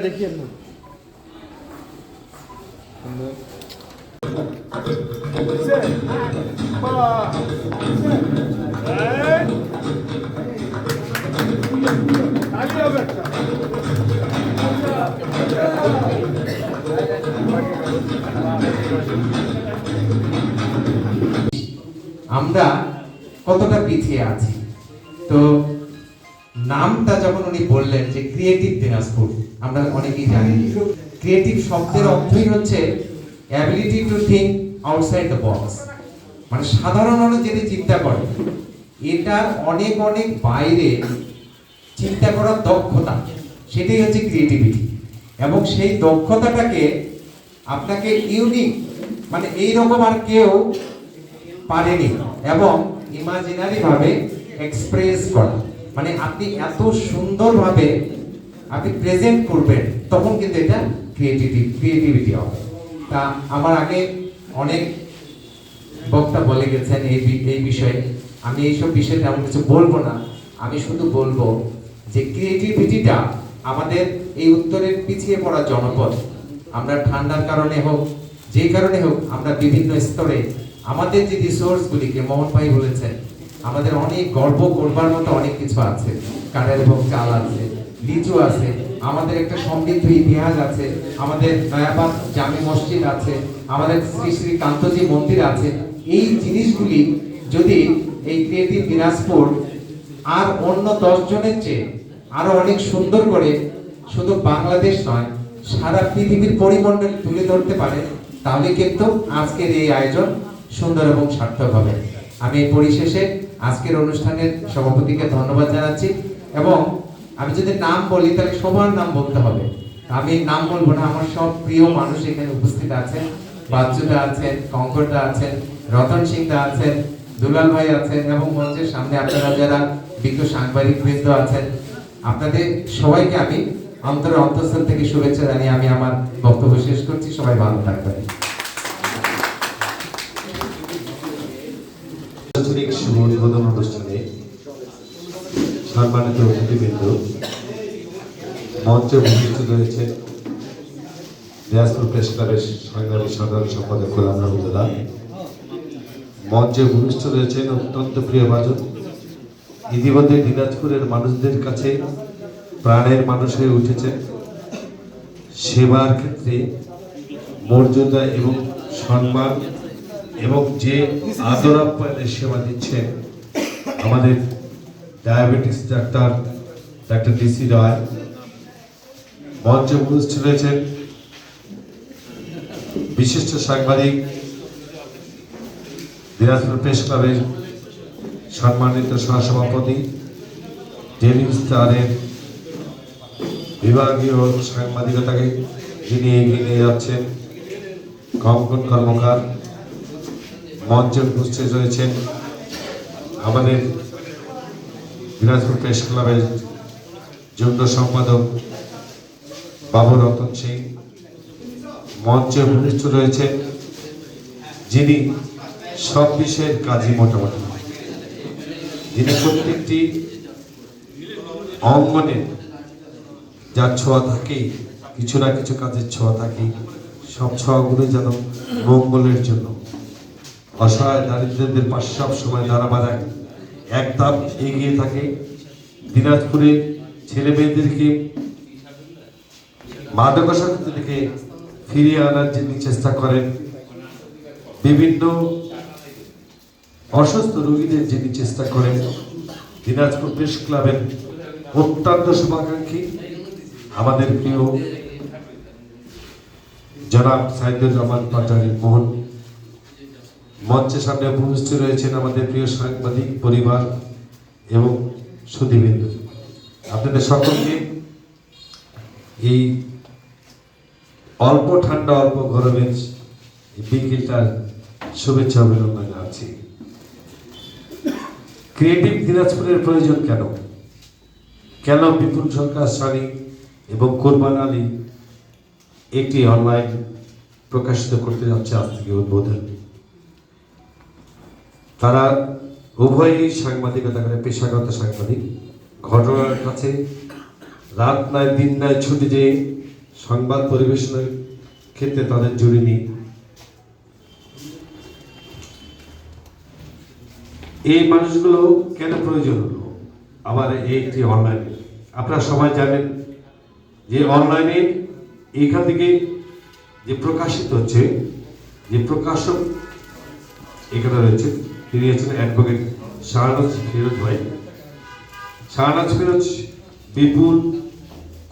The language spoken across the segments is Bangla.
দেখি আমরা কতটা পিছিয়ে আছি? তো নামটা যখন উনি বললেন যে ক্রিয়েটিভ দিনাজপুর, আমরা অনেকেই জানি ক্রিয়েটিভ শব্দের অর্থই হচ্ছে ability to think outside the box মানে সাধারণ মানুষ যদি চিন্তা করে, এটার অনেক অনেক বাইরে চিন্তা করার দক্ষতা, সেটাই হচ্ছে ক্রিয়েটিভিটি এবং সেই দক্ষতাটাকে আপনাকে ইউনিক মানে এই রকম আর কেউ পারেনি, এবং ইমাজিনারি ভাবে এক্সপ্রেস করা। মানে আপনি এত সুন্দরভাবে আপনি প্রেজেন্ট করবেন, তখন কিন্তু এটা ক্রিয়েটিভিটি ক্রিয়েটিভিটি হবে। তা আমার আগে অনেক বক্তা বলে গেছেন এই এই বিষয়ে, আমি এইসব বিষয়ে তেমন কিছু বলব না। আমি শুধু বলব যে ক্রিয়েটিভিটিটা আমাদের এই উত্তরের পিছিয়ে পড়া জনপদ, আমরা ঠান্ডার কারণে হোক, যে কারণে হোক, আমরা বিভিন্ন স্তরে আমাদের যে রিসোর্সগুলিকে মোহন ভাই বলেছেন আমাদের অনেক গর্ব করবার মতো অনেক কিছু আছে। কাঠের ভোগ, চাল আছে, লিচু আছে, আমাদের একটা সমৃদ্ধ ইতিহাস আছে, আমাদের নয়াবাদ জামি মসজিদ আছে, আমাদের শ্রী শ্রী কান্তজি মন্দির আছে। এই জিনিসগুলি যদি এই ক্রিয়েটিভ দিনাজপুর আর অন্য দশজনের চেয়ে আরও অনেক সুন্দর করে শুধু বাংলাদেশ নয়, সারা পৃথিবীর পরিমণ্ডল তুলে ধরতে পারে, তাহলে কিন্তু আজকের এই আয়োজন সুন্দর এবং সার্থক হবে। আমি পরিশেষে আজকের অনুষ্ঠানের সভাপতিকে ধন্যবাদ জানাচ্ছি এবং আমি যদি নাম বলি, তাহলে সবার নাম বলতে হবে। আমি নাম বলব না, আমার সব প্রিয় মানুষ এখানে উপস্থিত আছেন। বাচ্চুদা আছেন কঙ্করদা আছেন, রতন সিং দা আছেন, দুলাল ভাই আছেন এবং মঞ্চের সামনে আপনারা যারা বিজ্ঞ সাংবাদিক বৃন্দ আছেন, আপনাদের সবাইকে আমি অন্তরের অন্তঃস্থল থেকে শুভেচ্ছা জানিয়ে আমি আমার বক্তব্য শেষ করছি। সবাই ভালো থাকবেন। আন্তরিক শুভ উদ্বোধন অনুষ্ঠানে সম্মানিত অতিথিবৃন্দ, মঞ্চে উপস্থিত রয়েছে দিনাজপুর প্রেস ক্লাবের সংগ্রামী সাধারণ সম্পাদক গোলাম রহমতুল্লাহ। মঞ্চে উপস্থিত রয়েছেন অত্যন্ত প্রিয় বাজন ইতিমধ্যে দিনাজপুরের মানুষদের কাছে প্রাণের মানুষ হয়ে উঠেছে সেবার ক্ষেত্রে মর্যাদা এবং সম্মান এবং যে আদর আপ্যায়নের সেবা দিচ্ছেন আমাদের diabetes doctor doctor DC Roy, মঞ্চে উপস্থিত রয়েছেন। বিশিষ্ট সাংবাদিক, দিনাজপুর প্রেস ক্লাবের সম্মানিত সহসভাপতি ডেলি স্টারের বিভাগীয় সাংবাদিকতাকে যিনি এগিয়ে নিয়ে যাচ্ছেন কঙ্কন কর্মকার। মঞ্চে উপস্থিত রয়েছেন আমাদের দিনাজপুর প্রেস ক্লাবের যুগ্ম সম্পাদক বাবু রতন সিং। মঞ্চে উপস্থিত রয়েছেন যিনি সব বিষয়ের কাজই মোটামুটি। যিনি প্রত্যেকটি অঙ্গনে যার ছোঁয়া থাকেই কিছু না কিছু কাজের ছোঁয়া থাকেই সব ছোঁয়াগুলো যেন মঙ্গলের জন্য। অসহায় দারিদ্রদের পাশে সব সময় দাঁড়াবার এক এক ধাপ এগিয়ে থাকে। দিনাজপুরে ছেলে মেয়েদেরকে মাদকাসক্তি থেকে ফিরিয়ে আনার যিনি চেষ্টা করেন, বিভিন্ন অসুস্থ রোগীদের যিনি চেষ্টা করেন, দিনাজপুর প্রেস ক্লাবের অত্যন্ত শুভাকাঙ্ক্ষী আমাদের প্রিয় জনাব সাইদুর রহমান পাটারি মোহন। মঞ্চের সামনে উপস্থিত রয়েছেন আমাদের প্রিয় সাংবাদিক, পরিবার এবং সুধীবৃন্দ। আপনাদের সকলকে এই অল্প ঠান্ডা, অল্প গরমের বিকেলটার শুভেচ্ছা অভিনন্দন জানাচ্ছি। ক্রিয়েটিভ দিনাজপুরের প্রয়োজন কেন? কেন বিপুল সরকার সারি এবং কোরবান আলী একটি অনলাইন প্রকাশিত করতে যাচ্ছে আজ থেকে উদ্বোধন? তারা উভয়ই সাংবাদিকতা করে পেশাগত সাংবাদিক। ঘটনার কাছে রাত নয় দিন নয় ছুটে যেয়ে সংবাদ পরিবেশনের ক্ষেত্রে তাদের জুড়ে নেই। এই মানুষগুলো কেন প্রয়োজন হলো? আবার এইটি অনলাইনে আপনারা সবাই জানেন যে অনলাইনে এইখান থেকে যে প্রকাশিত হচ্ছে, যে প্রকাশক এখানে রয়েছে তিনি হচ্ছেন অ্যাডভোকেট শাহনাজ ফিরোজ ভাই। শাহনাজ ফিরোজ, বিপুল,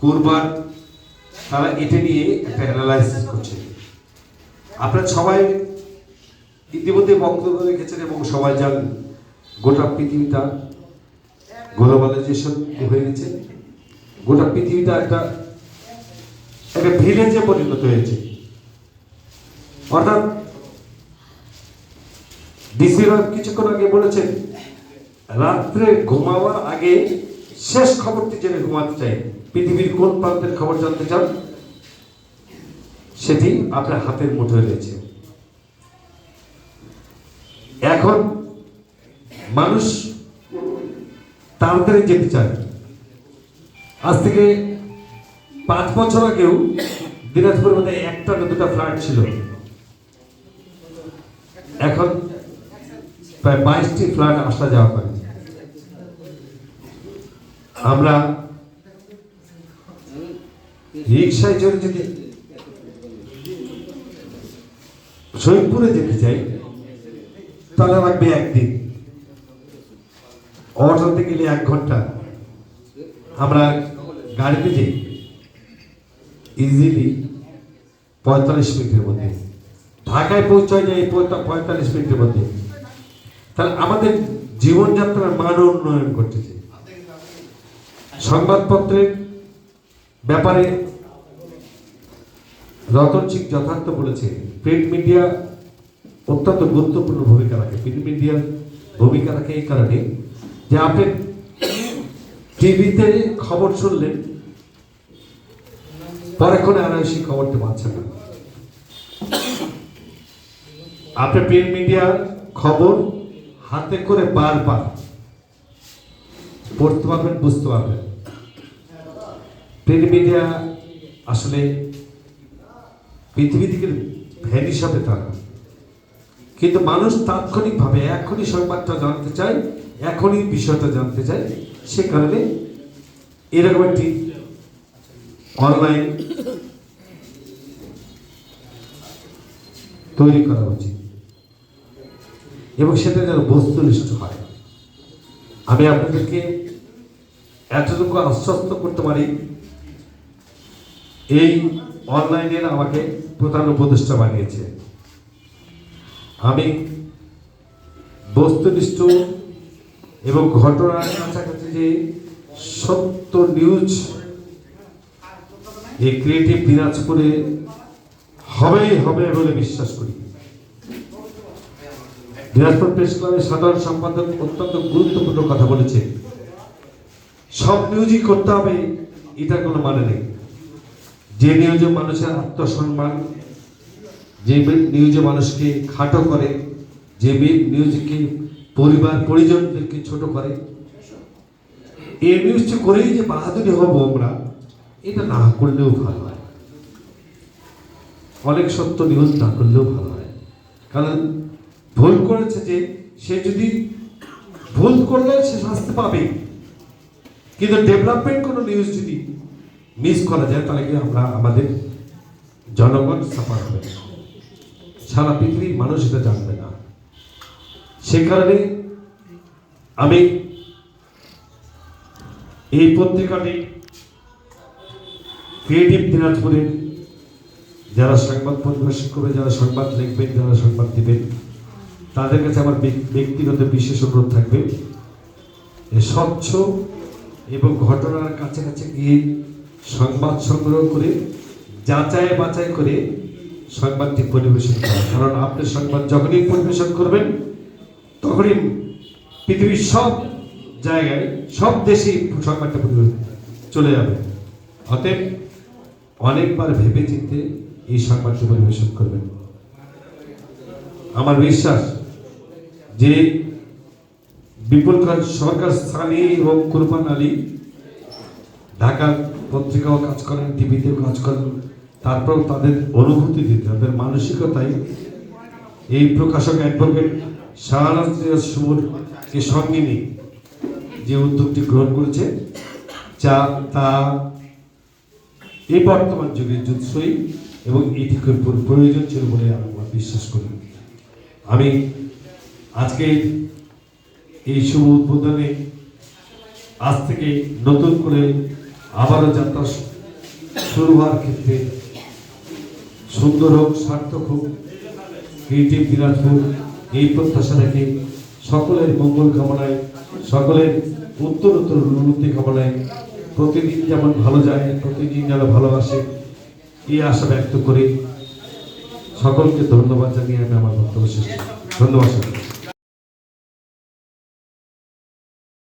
কুরবান, তারা এটা নিয়ে একটা অ্যানালাইসিস করছে। আপনারা সবাই ইতিমধ্যে বক্তব্য রেখেছেন এবং সবাই জানেন, গোটা পৃথিবীটা গ্লোবালাইজেশন হয়ে গেছে। গোটা পৃথিবীটা একটা একটা ভিলেজে পরিণত হয়েছে। অর্থাৎ ডিসি কিছুক্ষণ আগে বলেছেন, রাত্রে ঘুমাবার আগে শেষ খবরটি জেনে ঘুমাতে চাই। পৃথিবীর কোন প্রান্তের খবর জানতে চান? সেটি আপনার হাতের মুঠোয় রয়েছে। এখন মানুষ তাড়াতাড়ি যেতে চায়। আজ থেকে পাঁচ বছর আগেও দিনাজপুরের মধ্যে একটা না দুটা ফ্ল্যাট ছিল। এখন প্রায় বাইশটি ফ্ল্যাট আসা যাওয়া করে। আমরা রিক্সায় চড়ে যদি সৈয়দপুরে যেতে চাই, তাহলে লাগবে একদিন। অটোতে গেলে এক ঘণ্টা। আমরা গাড়িতে যাই। ইজিলি পঁয়তাল্লিশ মিনিটের মধ্যে। ঢাকায় পৌঁছায় যায় পঁয়তা- পঁয়তাল্লিশ মিনিটের মধ্যে। তাহলে আমাদের জীবনযাত্রার মান উন্নয়ন করতেছে সংবাদপত্রের ব্যাপারে রতন সিং যথার্থ বলেছে প্রিন্ট মিডিয়া অত্যন্ত গুরুত্বপূর্ণ ভূমিকা রাখে। প্রিন্ট মিডিয়ার ভূমিকা রাখে এই কারণে যে আপনি টিভিতে খবর শুনলেন পরেক্ষণে আর সেই খবরটি পাচ্ছেন না। আপনি প্রিন্ট মিডিয়ার খবর হাতে করে বারবার পড়তে পারবেন, বুঝতে পারবেন। প্রিন্ট মিডিয়া আসলে পৃথিবী থেকে ভ্যানিশ হবে তারা। কিন্তু মানুষ তাৎক্ষণিকভাবে এখনই সংবাদটা জানতে চায়, এখনই বিষয়টা জানতে চায়, সে কারণে এরকম একটি অনলাইন তৈরি করা উচিত। এবং সেটা যেন বস্তুনিষ্ঠ হয়। আমি আপনাদেরকে এতটুকু আশ্বস্ত করতে পারি, এই অনলাইনের আমাকে প্রধান উপদেষ্টা বানিয়েছে। আমি বস্তুনিষ্ঠ এবং ঘটনার কাছাকাছি যে সত্য নিউজ এই ক্রিয়েটিভ দিনাজপুরে হবেই হবে বলে বিশ্বাস করি। দিনাজপুর প্রেস ক্লাবের সাধারণ সম্পাদক অত্যন্ত গুরুত্বপূর্ণ কথা বলেছে। সব নিউজই করতে হবে এটা কোনো মানে নেই। যে নিউজে মানুষের আত্মসম্মান, যে নিউজে মানুষকে খাটো করে, যে নিউজকে পরিবার, পরিজনদেরকে ছোট করে এই নিউজটি করেই যে বাহাদুরি হব আমরা, এটা না করলেও ভালো হয়। অনেক সত্য নিউজ না করলেও ভালো হয়। কারণ ভুল করেছে যে সে যদি ভুল করলে সে শাস্তি পাবে। কিন্তু ডেভেলপমেন্ট কোনো নিউজ যদি মিস করা যায়, তাহলে কি আমরা আমাদের জনগণ সাফার হবে? সারা পৃথিবীর মানুষ এটা জানবে না। সে কারণে আমি এই পত্রিকাটি ক্রিয়েটিভ দিনাজপুরের যারা সংবাদ পরিবেশন করবে যারা সংবাদ লিখবেন, যারা সংবাদ দিবেন তাদের কাছে আমার ব্যক- ব্যক্তিগত বিশেষ অনুরোধ থাকবে স্বচ্ছ এবং ঘটনার কাছাকাছি গিয়ে সংবাদ সংগ্রহ করে, যাচাই বাছাই করে সংবাদটি পরিবেশন করা। কারণ আপনি সংবাদ যখনই পরিবেশন করবেন, তখনই পৃথিবীর সব জায়গায়, সব দেশেই সংবাদটা পরিবেশন চলে যাবে। অতএব অনেকবার ভেবে চিনতে এই সংবাদটি পরিবেশন করবেন। আমার বিশ্বাস যে বিপুল সরকার স্থানীয় এবং কুরবান আলী ঢাকার পত্রিকাও কাজ করেন, টিভিতেও কাজ করেন, তারপর তাদের অনুভূতি দিতে তাদের মানসিকতায় এই প্রকাশক অ্যাডভোকেট শাহনাজ সুমনকে সঙ্গে নিয়ে যে উদ্যোগটি গ্রহণ করেছে, যা তা এই বর্তমান যুগে যুৎসই এবং এটি খুব প্রয়োজন ছিল বলে আমরা বিশ্বাস করি। আমি আজকে এই শুভ উদ্বোধনে আজ থেকে নতুন করে আবারও যাত্রা শুরু হওয়ার ক্ষেত্রে সুন্দর হোক, সার্থক হোক ক্রিয়েটিভ দিনাজপুর, এই প্রত্যাশা রেখে সকলের মঙ্গল কামনায়, সকলের উত্তর উত্তর উন্নতি কামনায় প্রতিদিন যেমন ভালো যায়, প্রতিদিন যেন ভালোবাসে এই আশা ব্যক্ত করে সকলকে ধন্যবাদ জানিয়ে আমি আমার বক্তব্য শেষ। ধন্যবাদ।